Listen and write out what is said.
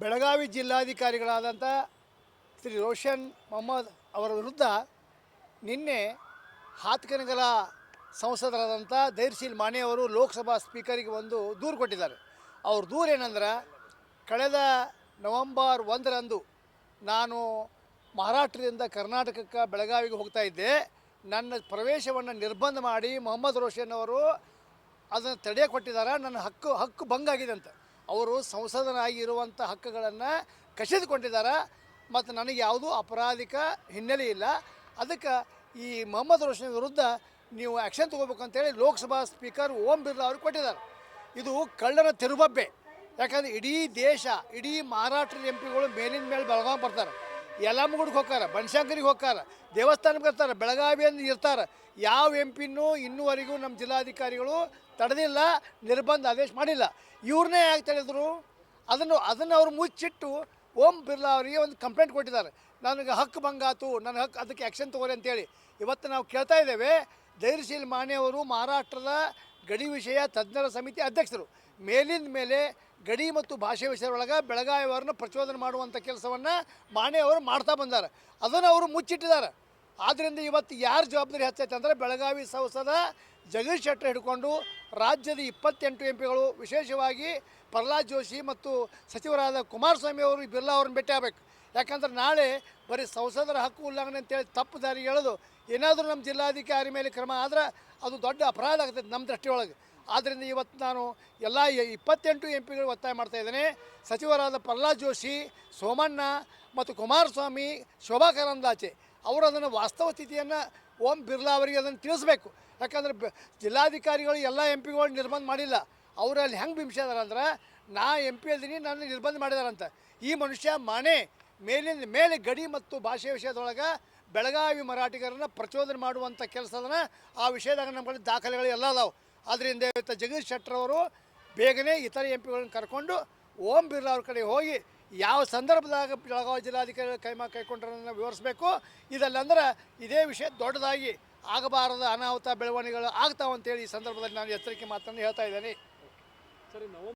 ಬೆಳಗಾವಿ ಜಿಲ್ಲಾಧಿಕಾರಿಗಳಾದಂಥ ಶ್ರೀ ರೋಷನ್ ಮೊಹಮ್ಮದ್ ಅವರ ವಿರುದ್ಧ ನಿನ್ನೆ ಹಾತ್ಕನಗರ ಸಂಸದರಾದಂಥ ಧೈರ್ಶೀಲ್ ಮಾನೆ ಅವರು ಲೋಕಸಭಾ ಸ್ಪೀಕರಿಗೆ ಒಂದು ದೂರು ಕೊಟ್ಟಿದ್ದಾರೆ. ಅವ್ರ ದೂರು ಏನಂದ್ರೆ ಕಳೆದ ನವಂಬರ್ ಒಂದರಂದು ನಾನು ಮಹಾರಾಷ್ಟ್ರದಿಂದ ಕರ್ನಾಟಕಕ್ಕೆ ಬೆಳಗಾವಿಗೆ ಹೋಗ್ತಾ ಇದ್ದೆ. ನನ್ನ ಪ್ರವೇಶವನ್ನು ನಿರ್ಬಂಧ ಮಾಡಿ ಮೊಹಮ್ಮದ್ ರೋಷನ್ ಅವರು ಅದನ್ನು ತಡೆ ಕೊಟ್ಟಿದ್ದಾರೆ? ನನ್ನ ಹಕ್ಕು ಹಕ್ಕು ಭಂಗ ಆಗಿದೆ ಅಂತ. ಅವರು ಸಂಸದನಾಗಿರುವಂಥ ಹಕ್ಕುಗಳನ್ನು ಕಸಿದುಕೊಂಡಿದ್ದಾರೆ. ಮತ್ತು ನನಗೆ ಯಾವುದೂ ಅಪರಾಧಿಕ ಹಿನ್ನೆಲೆ ಇಲ್ಲ. ಅದಕ್ಕೆ ಈ ಮೊಹಮ್ಮದ್ ರೋಷನ್ ವಿರುದ್ಧ ನೀವು ಆ್ಯಕ್ಷನ್ ತೊಗೋಬೇಕು ಅಂತೇಳಿ ಲೋಕಸಭಾ ಸ್ಪೀಕರ್ ಓಂ ಬಿರ್ಲಾ ಅವರು ಕೊಟ್ಟಿದ್ದಾರೆ. ಇದು ಕಳ್ಳನ ತಿರುಬಬ್ಬೆ. ಯಾಕಂದ್ರೆ ಇಡೀ ದೇಶ, ಇಡೀ ಮಹಾರಾಷ್ಟ್ರದ ಎಂ ಪಿಗಳು ಮೇಲಿನ ಮೇಲೆ ಬೆಳಗಾವಿ ಬರ್ತಾರೆ. ಯಲಮಗುಡ್ಗೆ ಹೋಗ್ತಾರೆ ಬನಶಂಕರಿಗೆ ಹೋಗ್ತಾರೆ ದೇವಸ್ಥಾನಕ್ಕೆ ಬರ್ತಾರೆ ಬೆಳಗಾವಿಯಲ್ಲಿ ಇರ್ತಾರೆ. ಯಾವ ಎಂ ಪಿನೂ ಇನ್ನೂವರೆಗೂ ನಮ್ಮ ಜಿಲ್ಲಾಧಿಕಾರಿಗಳು ತಡೆದಿಲ್ಲ, ನಿರ್ಬಂಧ ಆದೇಶ ಮಾಡಿಲ್ಲ. ಇವ್ರನ್ನೇ ಯಾಕೆ ತಡೆದ್ರು ಅದನ್ನು ಅದನ್ನು ಅವ್ರು ಮುಚ್ಚಿಟ್ಟು ಓಂ ಬಿರ್ಲಾ ಅವರಿಗೆ ಒಂದು ಕಂಪ್ಲೇಂಟ್ ಕೊಟ್ಟಿದ್ದಾರೆ. ನನಗೆ ಹಕ್ಕು ಬಂಗಾತು, ನನ್ನ ಹಕ್ಕು ಅದಕ್ಕೆ ಆ್ಯಕ್ಷನ್ ತಗೋರಿ ಅಂತೇಳಿ. ಇವತ್ತು ನಾವು ಕೇಳ್ತಾ ಇದ್ದೇವೆ ಧೈರ್ಯಶೀಲ್ ಮಾನೆಯವರು ಮಹಾರಾಷ್ಟ್ರದ ಗಡಿ ವಿಷಯ ತಜ್ಞರ ಸಮಿತಿ ಅಧ್ಯಕ್ಷರು. ಮೇಲಿಂದ ಮೇಲೆ ಗಡಿ ಮತ್ತು ಭಾಷೆ ವಿಷಯದೊಳಗೆ ಬೆಳಗಾವಿಯವರನ್ನ ಪ್ರಚೋದನೆ ಮಾಡುವಂಥ ಕೆಲಸವನ್ನು ಮಾನೆ ಅವರು ಮಾಡ್ತಾ ಬಂದಾರೆ. ಅದನ್ನು ಅವರು ಮುಚ್ಚಿಟ್ಟಿದ್ದಾರೆ. ಆದ್ದರಿಂದ ಇವತ್ತು ಯಾರು ಜವಾಬ್ದಾರಿ ಹೆಚ್ಚೈತೆ ಅಂದರೆ ಬೆಳಗಾವಿ ಸಂಸದ ಜಗದೀಶ್ ಶೆಟ್ಟರ್ ಹಿಡ್ಕೊಂಡು ರಾಜ್ಯದ ಇಪ್ಪತ್ತೆಂಟು ಎಂ ಪಿಗಳು ವಿಶೇಷವಾಗಿ ಪ್ರಹ್ಲಾದ್ ಜೋಶಿ ಮತ್ತು ಸಚಿವರಾದ ಕುಮಾರಸ್ವಾಮಿ ಅವರು ಬಿರ್ಲಾ ಅವ್ರನ್ನ ಭೇಟಿ ಆಗಬೇಕು. ಯಾಕಂದ್ರೆ ನಾಳೆ ಬರೀ ಸಂಸದರ ಹಕ್ಕು ಉಲ್ಲಂಘನೆ ಅಂತೇಳಿ ತಪ್ಪು ದಾರಿ ಹೇಳೋದು ಏನಾದರೂ ನಮ್ಮ ಜಿಲ್ಲಾಧಿಕಾರಿ ಮೇಲೆ ಕ್ರಮ ಆದ್ರೆ ಅದು ದೊಡ್ಡ ಅಪರಾಧ ಆಗ್ತದೆ ನಮ್ಮ ದೃಷ್ಟಿಯೊಳಗೆ. ಆದ್ದರಿಂದ ಇವತ್ತು ನಾನು ಎಲ್ಲ ಇಪ್ಪತ್ತೆಂಟು ಎಂ ಪಿಗಳು ಒತ್ತಾಯ ಮಾಡ್ತಾ ಇದ್ದೇನೆ. ಸಚಿವರಾದ ಪ್ರಹ್ಲಾದ್ ಜೋಶಿ, ಸೋಮಣ್ಣ ಮತ್ತು ಕುಮಾರಸ್ವಾಮಿ ಶೋಭಾ ಕರಂದಾಚೆ ಅವರು ಅದನ್ನು ವಾಸ್ತವ ಸ್ಥಿತಿಯನ್ನು ಓಂ ಬಿರ್ಲಾ ಅವರಿಗೆ ಅದನ್ನು ತಿಳಿಸ್ಬೇಕು. ಯಾಕಂದ್ರೆ ಜಿಲ್ಲಾಧಿಕಾರಿಗಳು ಎಲ್ಲ ಎಂ ಪಿಗಳು ನಿರ್ಬಂಧ ಮಾಡಿಲ್ಲ. ಅವರು ಅಲ್ಲಿ ಹೆಂಗೆ ಬಿಂಬಿಸಿದಾರೆ ಅಂದ್ರೆ ನಾ ಎಂ ಪಿ ಅದೀನಿ ನನ್ನ ನಿರ್ಬಂಧ ಮಾಡಿದಾರಂತ. ಈ ಮನುಷ್ಯ ಮಾನೆ ಮೇಲಿನ ಮೇಲೆ ಗಡಿ ಮತ್ತು ಭಾಷೆ ವಿಷಯದೊಳಗೆ ಬೆಳಗಾವಿ ಮರಾಠಿಗರನ್ನ ಪ್ರಚೋದನೆ ಮಾಡುವಂಥ ಕೆಲಸದನ್ನ ಆ ವಿಷಯದಾಗ ನಮ್ಮಲ್ಲಿ ದಾಖಲೆಗಳು ಎಲ್ಲ ಅದಾವೆ. ಆದ್ದರಿಂದ ಇವತ್ತು ಜಗದೀಶ್ ಶೆಟ್ಟರ್ ಅವರು ಬೇಗನೆ ಇತರ ಎಂ ಪಿಗಳನ್ನು ಕರ್ಕೊಂಡು ಓಂ ಬಿರ್ಲಾ ಅವ್ರ ಕಡೆ ಹೋಗಿ ಯಾವ ಸಂದರ್ಭದಾಗ ಬೆಳಗಾವಿ ಜಿಲ್ಲಾಧಿಕಾರಿಗಳು ಕೈಮ ಕೈಕೊಂಡ್ರನ್ನ ವಿವರಿಸಬೇಕು? ಇದಲ್ಲಂದ್ರೆ ಇದೇ ವಿಷಯ ದೊಡ್ಡದಾಗಿ ಆಗಬಾರದ ಅನಾಹುತ ಬೆಳವಣಿಗೆಗಳು ಆಗ್ತಾವಂತೇಳಿ ಈ ಸಂದರ್ಭದಲ್ಲಿ ನಾನು ಎಚ್ಚರಿಕೆ ಮಾತನ್ನು ಹೇಳ್ತಾ ಇದ್ದೇನೆ. ಸರಿ